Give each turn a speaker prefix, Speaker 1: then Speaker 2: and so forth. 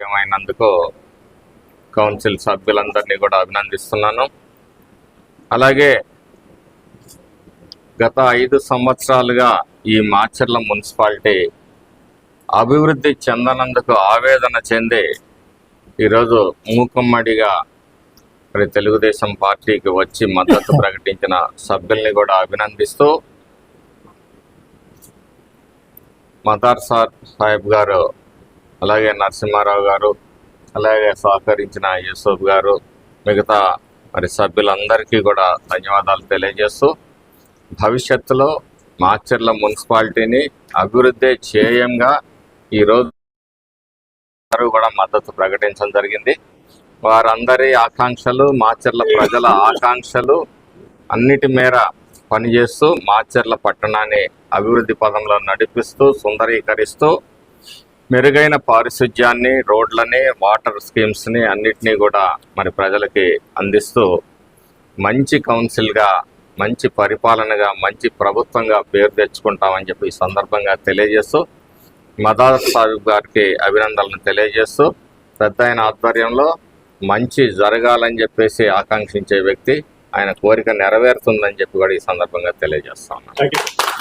Speaker 1: ఏమైనందుకు council సభ్యులందరినీ కూడా అభినందిస్తున్నాను. అలాగే గత ఐదు సంవత్సరాలుగా ఈ మాచర్ల మున్సిపాలిటీ అభివృద్ధి చెందనందుకు ఆవేదన చెంది ఈరోజు మూకుమ్మడిగా మరి తెలుగుదేశం పార్టీకి వచ్చి మద్దతు ప్రకటించిన సభ్యుల్ని కూడా అభినందిస్తూ మదార్ సార్ సాహెబ్ గారు అలాగే నరసింహారావు గారు అలాగే సహకరించిన యూసుఫ్ గారు మిగతా మరి సభ్యులందరికీ కూడా ధన్యవాదాలు తెలియజేస్తూ భవిష్యత్తులో మాచర్ల మున్సిపాలిటీని అభివృద్ధి చేయంగా ఈరోజు కూడా మద్దతు ప్రకటించడం జరిగింది. వారందరి ఆకాంక్షలు మాచర్ల ప్రజల ఆకాంక్షలు అన్నిటి మేర పనిచేస్తూ మాచర్ల పట్టణాన్ని అభివృద్ధి పదంలో నడిపిస్తూ సుందరీకరిస్తూ మెరుగైన పారిశుధ్యాన్ని రోడ్లని వాటర్ స్కీమ్స్ని అన్నిటినీ కూడా మరి ప్రజలకి అందిస్తూ మంచి కౌన్సిల్గా మంచి పరిపాలనగా మంచి ప్రభుత్వంగా పేరు తెచ్చుకుంటామని చెప్పి ఈ సందర్భంగా తెలియజేస్తూ మదార్ సాహిబ్ గారికి అభినందనలు తెలియజేస్తూ పెద్ద ఆయన ఆధ్వర్యంలో మంచి జరగాలని చెప్పేసి ఆకాంక్షించే వ్యక్తి ఆయన కోరిక నెరవేరుతుందని చెప్పి కూడా ఈ సందర్భంగా తెలియజేస్తా ఉన్నాను